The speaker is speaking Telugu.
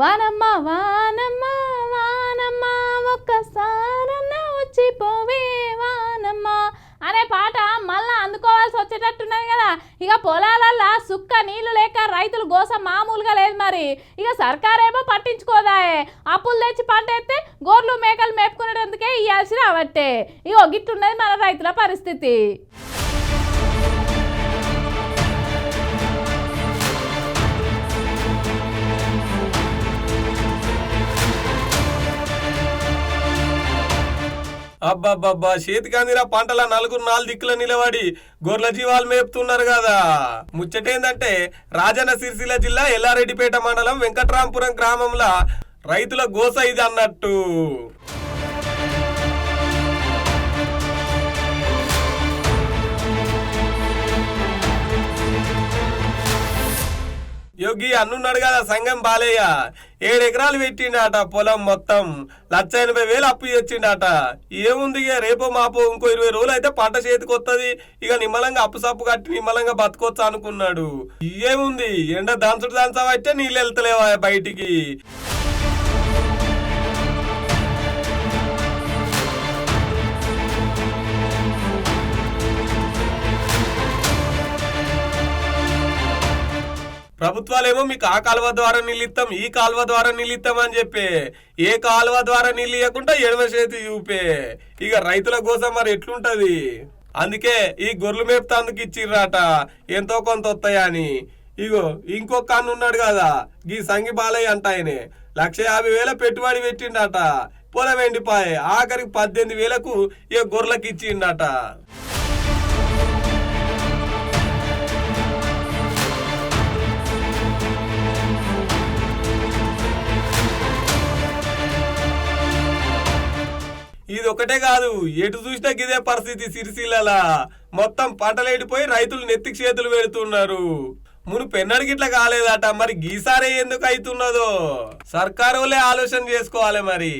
వానమ్మ వానమ్మ వానమ్మ ఒక్కసారన్న వచ్చిపోవే వానమ్మ. అనే పాట మళ్ళా అందుకోవాల్సి వచ్చేటట్టున్నది కదా. ఇక పొలాలల్లా సుక్క నీళ్ళు లేక రైతులు గోస మామూలుగా లేదు మరి. ఇక సర్కారేమో పట్టించుకోదాయే. అప్పులు తెచ్చి పంట ఎత్తే గోర్లు మేకలు మేపుకునేటందుకే ఇవ్వాల్సి రావట్టే ఇక గిట్టున్నది మన రైతుల పరిస్థితి. అబ్బబ్బబ్బా చేతికందిన పంటల నలుగురు నాలుగు దిక్కుల నిలబడి గొర్రెల జీవాలు మేపుతున్నారు కదా. ముచ్చటేందంటే రాజన్న సిరిసిల్ల జిల్లా ఎల్లారెడ్డిపేట మండలం వెంకట్రాంపురం గ్రామంలో రైతుల గోస ఇది అన్నట్టు. యోగి అన్నున్నాడు కదా సంఘం బాలయ్య ఏడు ఎకరాలు పెట్టిండట పొలం మొత్తం. లక్ష ఎనభై వేలు అప్పు తెచ్చిండట. ఏముంది ఇక? రేపో మాపో ఇంకో ఇరవై రోజులు అయితే పంట చేతికి వస్తుంది ఇక నిమ్మలంగా అప్పు సప్పు కట్టి నిమ్మలంగా బతకొచ్చు అనుకున్నాడు. ఏముంది? ఎండ దంచుడు అయితే నీళ్ళు వెళ్తలేవా బయటికి? ప్రభుత్వాలేమో మీకు ఆ కాలువ ద్వారా నిలిస్తాం ఈ కాలువ ద్వారా నిలిస్తాం అని చెప్పే. ఏ కాలువ ద్వారా నీళ్ళు ఇవ్వకుండా ఎడమ చేతి చూపే. ఇక రైతుల కోసం మరి ఎట్లుంటది? అందుకే ఈ గొర్రెలు మేపుతాందుకు ఇచ్చిర్రాట. ఎంతో కొంత వస్తాయని ఇగో ఇంకొక అన్న ఉన్నాడు కదా గీ సంగి బాలయ్య అంట ఆయనే. లక్ష యాభై వేల పెట్టుబడి పెట్టిండట. పొలం ఎండిపాయే ఆఖరికి పద్దెనిమిది వేలకు ఇక గొర్రెలకు ఇచ్చిండట. ఇది ఒకటే కాదు ఎటు చూసినా గిదే పరిస్థితి సిరిసిల్ల మొత్తం పంటలు రైతులు నెత్తికి చేతులు పెడుతున్నారు. మును పెన్నడికి ఇట్లా కాలేదట మరి గీసారే ఎందుకు అవుతున్నదో సర్కారు ఆలోచన చేసుకోవాలి మరి.